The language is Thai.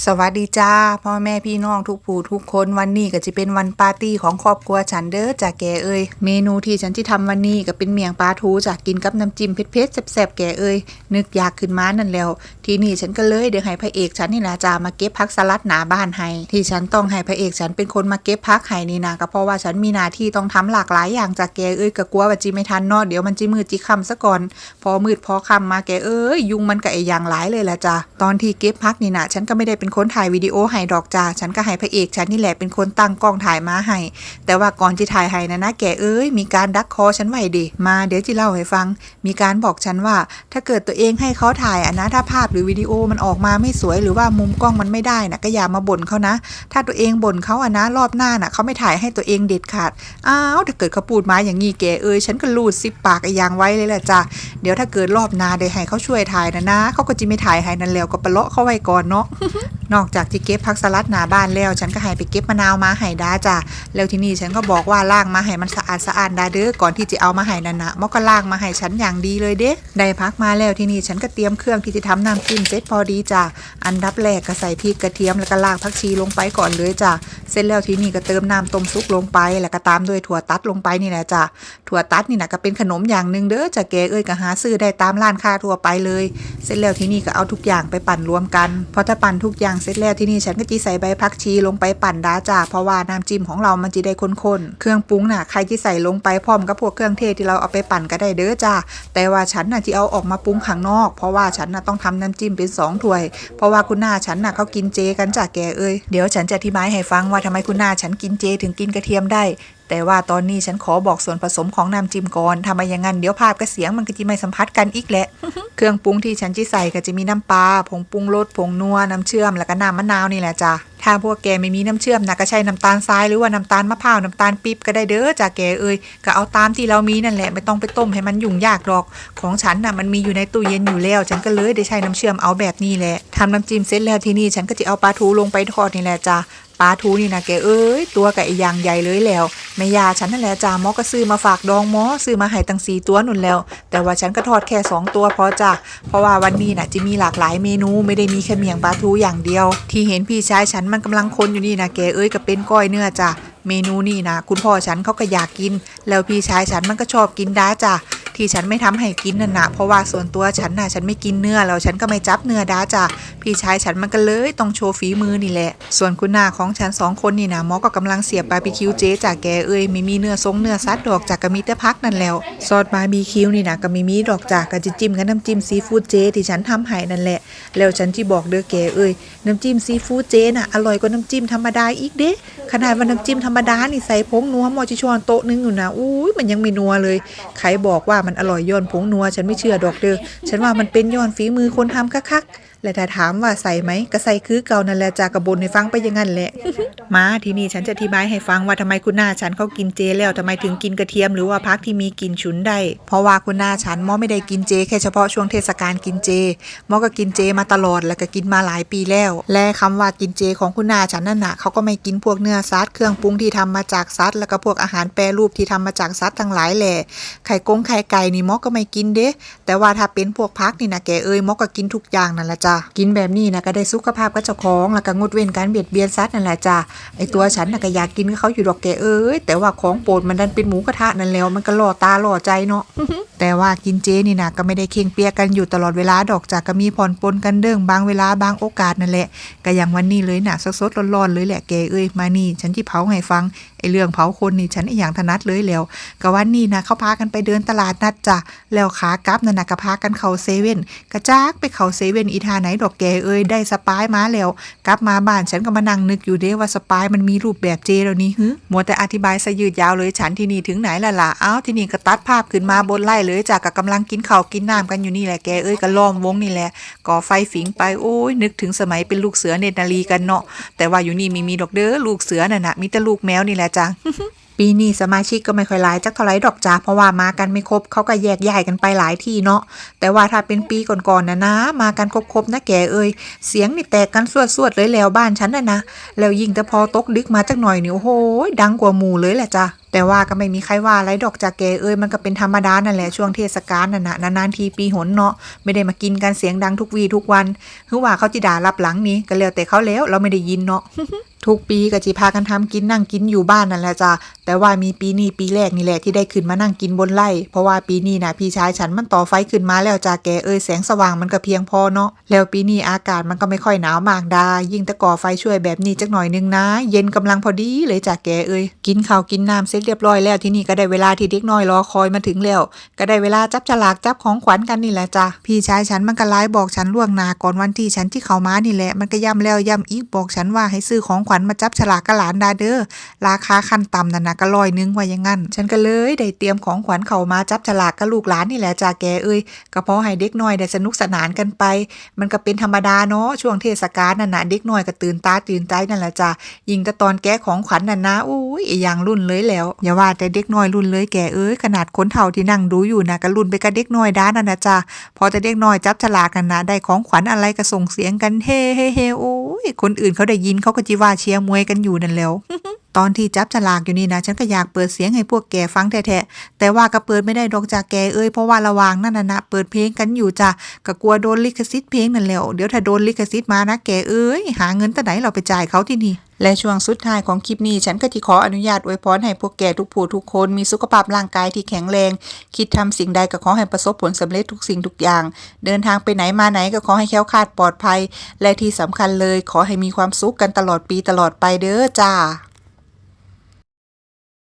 สวัสดีจ้าพ่อแม่พี่น้องทุกผู้ทุกคนวันนี้ก็จะเป็นวันปาร์ตี้ของครอบครัวฉันเด้อจ้าแกเอ้ยเมนูที่ฉันที่ทำวันนี้ก็เป็นเมียงปลาทูจ้ะกินกับน้ำจิ้มเผ็ดๆแซ่บๆแกเอ้ยนึกอยากขึ้นมานั่นแล้ว ทีนี้ฉันก็เลยเดี๋ยวให้พระเอกฉันนี่นะจ้ามาเก็บพักสลัดหนาบ้านให้ที่ฉันต้องให้พระเอกฉันเป็นคนมาเก็บพักให้นี่นะก็เพราะว่าฉันมีหน้าที่ต้องทำหลากหลายอย่างจ้าแกเอ้ยก็กลัวว่าจีไม่ทันเนาะเดี๋ยวมันจีมืดจีคำซะก่อน พอมืดพอคำมาแกเอ้ยยุงมันก็ไออย่างหลายเลยละจ้าตอนที่เก็บพักนี่นะฉันก็ไม่ได้เป็นคนถ่ายวิดีโอให้ดอกจ้าฉันก็ให้พระเอกฉันนี่แหละเป็นคนตั้งกล้องถ่ายมาให้ แต่ว่าก่อนที่ถ่ายให้นะนะแกเอ้ยมีการดักคอฉันไว้ดิมาเดี๋ยวจะเล่าให้ฟัง มีการบอกฉันว่า ถ้าเกิดตัวเองให้เขาถ่ายอะนะถ้าภาพหรือวิดีโอมันออกมาไม่สวยหรือว่ามุมกล้องมันไม่ได้นะก็อย่ามาบ่นเขานะ ถ้าตัวเองบ่นเขาอะนะรอบหน้าน่ะเขาไม่ถ่ายให้ตัวเองเด็ดขาดอ้าวถ้าเกิดเขาพูดมาอย่างงี้แกเอ้ยฉันก็รูดซิปปากไอ้ยางไว้เลยแหละจ้ะเดี๋ยวถ้าเกิดรอบหน้าได้ให้เขาช่วยถ่ายนะนะเขาก็จะไม่ถ่ายให้นั่นแล้วก็ปะเลาะเขาไว้ก่อนเนาะ นอกจากที่เก็บผักสลัดหนาบ้านแล้ว ฉันก็ให้ไปเก็บมะนาวมาให้ดาจ้ะแล้วที่นี้ฉันก็บอกว่าล้างมาให้มันสะอาดสะอาดดาเด้อก่อนที่จะเอามาให้นันนะมอก็ล้างมาให้ฉันอย่างดีเลยเด้ได้พักมาแล้วที่นี้ฉันก็เตรียมเครื่องที่จะทำน้ำจิ้มเสร็จพอดีจ้ะอันดับแรกก็ใส่พริกกระเทียมแล้วก็รากผักชีลงไปก่อนเลยจ้ะเสร็จแล้วที่นี้ก็เติมน้ำต้มซุปลงไป แล้วก็ตามด้วยถั่วตัดลงไปนี่แหละจ้ะถั่วตัดนี่นะก็เป็นขนมอย่างหนึ่งเด้อจ้ะแกเอ้ยก็หาซื้อได้ตามร้านค้าทั่วไปเลย เสร็จแล้วทีนี้ก็เอาทุกอย่างไปปั่นรวมกันพอถ้าปั่นทุกอย่างเสร็จแล้วที่นี่ฉันก็จีใส่ใบพักชีลงไปปั่นดาจ้าเพราะว่าน้ำจิ้มของเรามันจะได้ข้นๆเครื่องปรุงน่ะใครที่ใส่ลงไปพร้อมกับพวกเครื่องเทศที่เราเอาไปปั่นก็ได้เด้อจ้าแต่ว่าฉันน่ะที่เอาออกมาปรุงข้างนอก เพราะว่าฉันน่ะต้องทำน้ำจิ้มเป็นสองถ้วย เพราะว่าคุณหน้าฉันน่ะเขากินเจกันจ้าแกเอ้ยเดี๋ยวฉันจะอธิบายให้ฟังว่าทำไมคุณหน้าฉันกินเจถึงกินกระเทียมได้ แต่ว่าตอนนี้ฉันขอบอกส่วนผสมของน้ำจิ้มก่อนทำไมอย่างนั้นเดี๋ยวภาพกับเสียงมันก็จะไม่สัมผัสกันอีกแหละ เครื่องปรุงที่ฉันจะใส่ก็จะมีน้ำปลาผงปรุงรสผงนัวน้ำเชื่อมแล้วก็น้ำมะนาวนี่แหละจ้ะถ้าพวกแกไม่มีน้ำเชื่อมนะก็ใช้น้ำตาลทรายหรือว่าน้ำตาลมะพร้าวน้ำตาลปี๊บก็ได้เด้อจ้ะแกเอ้ยก็เอาตามที่เรามีนั่นแหละไม่ต้องไปต้มให้มันยุ่งยากหรอก ของฉันน่ะมันมีอยู่ในตู้เย็นอยู่แล้ว ฉันก็เลยได้ใช้น้ำเชื่อมเอาแบบนี้แหละทำน้ำจิ้มเสร็จแล้วที่นี่ฉันก็จะเอาปลาทูลงไปทอดนี่แหละจ้ะ ปลาทูนี่นะแกเอ้ยตัวกับไอ้อยางใหญ่เลยแล้วแม่ยาฉันนั่นแหละจ้ามอก็ซื้อมาฝากดองมอซื้อมาให้ตั้งสีตัวนุ่นแล้ว แต่ว่าฉันก็ทอดแค่สองตัวพอจ้ะเพราะว่าวันนี้น่ะจะมีหลากหลายเมนูไม่ได้มีแค่เมียงปลาทูอย่างเดียว ที่เห็นพี่ชายฉันมันกำลังคนอยู่นี่นะแกเอ้ยก็เป็นก้อยเนื้อจ้ะเมนูนี่นะคุณพ่อฉันเขาก็อยากกิน แล้วพี่ชายฉันมันก็ชอบกินด้าจ้ะ ที่ฉันไม่ทำให้กินน่ะนะเพราะว่าส่วนตัวฉันน่ะฉันไม่กินเนื้อแล้วฉันก็ไม่จับเนื้อด้าจ้ะพี่ชายฉันมันก็เลยต้องโชว์ฝีมือนี่แหละ ส่วนคุณนาของฉันสองคนนี่นะหมอก็กำลังเสียบบาร์บีคิวเจ๊จากแกเอ้ยไม่มีเนื้อทรงเนื้อซัดดอกจากกระมีแต่พักนั่นแล้วซอสบาร์บีคิวนี่นะก็ไม่มีดอกจากก็จะจิ้มกับน้ำจิ้มซีฟู้ดเจ๊ที่ฉันทำให้นั่นแหละ แล้วฉันที่บอกเด้อแกเอ้ยน้ำจิ้มซีฟู้ดเจ๊น่ะอร่อยกว่าน้ำจิ้มธรรมดาอีกเด้ขนาดว่าน้ำจิ้มธรรมดานี่ใส่ผงนัวหมอจิชอนโต๊ะนึงอยู่นะอุ้ยมันยังไม่นัวเลยใครบอกว่ามันอร่อยย้อนผงนัว ฉันไม่เชื่อดอกเด้อฉันว่ามันเป็นย้อนฝีมือคนทำคักๆ และถ้าถามว่าใส่ไหมก็ใส่คือเก่านั่นแหละจากกระบนให้ฟังไปอย่างนั้นแหละ มาที่นี้ฉันจะอธิบายให้ฟังว่าทำไมคุณหน้าฉันเขากินเจแล้วทำไมถึงกินกระเทียมหรือว่าพักที่มีกลิ่นฉุนได้ เพราะว่าคุณหน้าฉันมอไม่ได้กินเจ แค่เฉพาะช่วงเทศกาลกินเจมอก็กินเจมาตลอดแล้วก็กินมาหลายปีแล้ว และคำว่ากินเจของคุณหน้าฉันนั่นน่ะเขาก็ไม่กินพวกเนื้อสัตว์เครื่องปรุงที่ทำมาจากสัตว์แล้วก็พวกอาหารแปรรูปที่ทำมาจากสัตว์ทั้งหลายแหละไข่กงไข่ไก่นี่มอก็ไม่กินเด้แต่ว่าถ้าเป็นพวกพักนี่นะแกเอ้ยมอก็กินทุกอย่างนั่นแหละจ้ะกินแบบนี้นะก็ได้สุขภาพกับเจ้าของแล้วก็งดเว้นการเบียดเบียนสัตว์นั่นแหละจ้ะไอตัวฉันน่ะก็อยากกินกับเขาอยู่ดอกแกเอ้ยแต่ว่าของโปรดมันดันเป็นหมูกระทะนั่นแล้ว มันก็หล่อตาหล่อใจเนาะแต่ว่ากินเจนี่นะก็ไม่ได้เคียงเปียกันอยู่ตลอดเวลาดอกจากก็มีผ่อนปนกันเด้งบางเวลาบางโอกาสนั่นแหละก็อย่างวันนี้เลยน่ะสดๆร้อนๆเลยแหละแกเอ้ยมานี่ ฉันที่เผาให้ฟังไอเรื่องเผาคนนี่ฉันไออย่างถนัดเลยแล้วก็วันนี้นะเขาพากันไปเดินตลาดนัดจ้ะแล้วขากลับนั่นนะก็พากันเข้าเซเว่นกระจากไปเข้าเซเว่นอีทาไหนดอกแกเอ้ยได้สปายมาแล้ว กลับมาบ้านฉันก็มานั่งนึกอยู่เด้ว่าสปายมันมีรูปแบบเจแล้วนี่ฮึมัวแต่อธิบายซะยืดยาวเลยฉันที่นี่ถึงไหนล่ะล่ะอ้าวที่นี่ก็ตัดภาพขึ้นมาบนไล่เลยจ้ะก็กำลังกินข้าวกินน้ำกันอยู่นี่แหละแกเอ้ยก็ล้อมวงนี่แหละก่อไฟฝิงไปโอ้ยนึกถึงสมัยเป็นลูกเสือเนตรนารีกันเนาะแต่ว่าอยู่นี่มีมีดอกเด้อลูกเสือน่ะนะมีแต่ลูกแมวนี่แหละจ้ะ ปีนี้สมาชิกก็ไม่ค่อยหลายจักเท่าไรดอกจ้าเพราะว่ามากันไม่ครบเขาก็แยกย้ายกันไปหลายที่เนาะแต่ว่าถ้าเป็นปีก่อนๆนะนะ มากันครบๆนะแกเอ้ยเสียงนี่แตกกันสวดๆเลยแล้วบ้านฉันนะนะแล้วยิ่งแต่พอตกดึกมาจักหน่อยนี่โอ้โหดังกว่าหมู่เลยแหละจ้าแต่ว่าก็ไม่มีใครว่าอะไรดอกจ้าแกเอ้ยมันก็เป็นธรรมดานั่นแหละช่วงเทศกาลน่ะนะนานๆทีปีหนเนาะไม่ได้มากินกันเสียงดังทุกวีทุกวัน คือว่าเขาจิด่ารับหลังนี้ก็แล้วแต่เขาแล้วเราไม่ได้ยินเนาะ ทุกปีก็จิพากันทำกินนั่งกินอยู่บ้านนั่นแหละจ้ะแต่ว่ามีปีนี้ปีแรกนี่แหละที่ได้ขึ้นมานั่งกินบนไร่ เพราะว่าปีนี้นะพี่ชายฉันมันต่อไฟขึ้นมาแล้วจ้าแกเอ้ยแสงสว่างมันก็เพียงพอเนาะแล้วปีนี้อากาศมันก็ไม่ค่อยหนาวมากดา ยิ่งต่ก่อไฟช่วยแบบนี้จักหน่อยนึงนะ เย็นกำลังพอดีเลยจ้าแกเอ้ยกินข้าวกินน้ำเสร็จเรียบร้อยแล้วที่นี่ก็ได้เวลาที่เด็กน้อยรอคอยมาถึงแล้วก็ได้เวลาจับฉลากจับของขวัญกันนี่แหละจ้ะพี่ชายฉันมันก็ไลน์บอกฉันล่วงหน้าก่อนวันที่ฉันที่เขามานี่แหละมันก็ย้ำแล้วย้ำอีกบอกฉันว่าให้ซื้อของขวัญมาจับฉลากกับหลานดาเด้อราคาขั้นต่ำนั่นนะก็ร้อยนึงว่าอย่างงั้น ฉันก็เลยได้เตรียมของขวัญเขามาจับฉลากกับลูกหลานนี่แหละจ้าแกเอ้ยก็เพราะให้เด็กน้อยได้สนุกสนานกันไป มันก็เป็นธรรมดาเนาะช่วงเทศกาลนั่นนะเด็กน้อยก็ตื่นตาตื่นใจนั่นแหละจ้ะยิ่งแต่ตอนแก้ของขวัญน่ะนะอุ้ยอีหยังรุ่นเลยแล้วอย่าว่าแต่เด็กน้อยรุ่นเลยแกเอ้ยขนาดคนเฒ่าที่นั่งดูอยู่นะก็รุ่นไปกับเด็กน้อยด้านนั่นนะจ้ะพอแต่เด็กน้อยจับฉลากกันนะได้ของขวัญอะไรก็ส่งเสียงกันเฮ้เฮ้เฮ้โอ้ยคนอื่นเขาได้ยินเขาก็จิว่าเชียร์มวยกันอยู่นั่นแล้ว ตอนที่จับฉลากอยู่นี่นะฉันก็อยากเปิดเสียงให้พวกแกฟังแท้ๆแต่ว่าก็เปิดไม่ได้ดอกจากแกเอ้ยเพราะว่าระวางนั่นน่ะนะเปิดเพลงกันอยู่จ้ะก็กลัวโดนลิขสิทธิ์เพลงนั่นแหล้วเดี๋ยวถ้าโดนลิขสิทธิ์มานะแกเอ้ยหาเงินแต่ไหนเราไปจ่ายเขาที่นี่และช่วงสุดท้ายของคลิปนี้ ฉันก็จะขออนุญาตอวยพรให้พวกแกทุกผู้ทุกคนมีสุขภาพร่างกายที่แข็งแรง คิดทำสิ่งใดก็ขอให้ประสบผลสำเร็จทุกสิ่งทุกอย่าง เดินทางไปไหนมาไหนก็ขอให้แค้วคลาดปลอดภัย และที่สำคัญเลยขอให้มีความสุขกันตลอดปีตลอดไปเด้อจ้า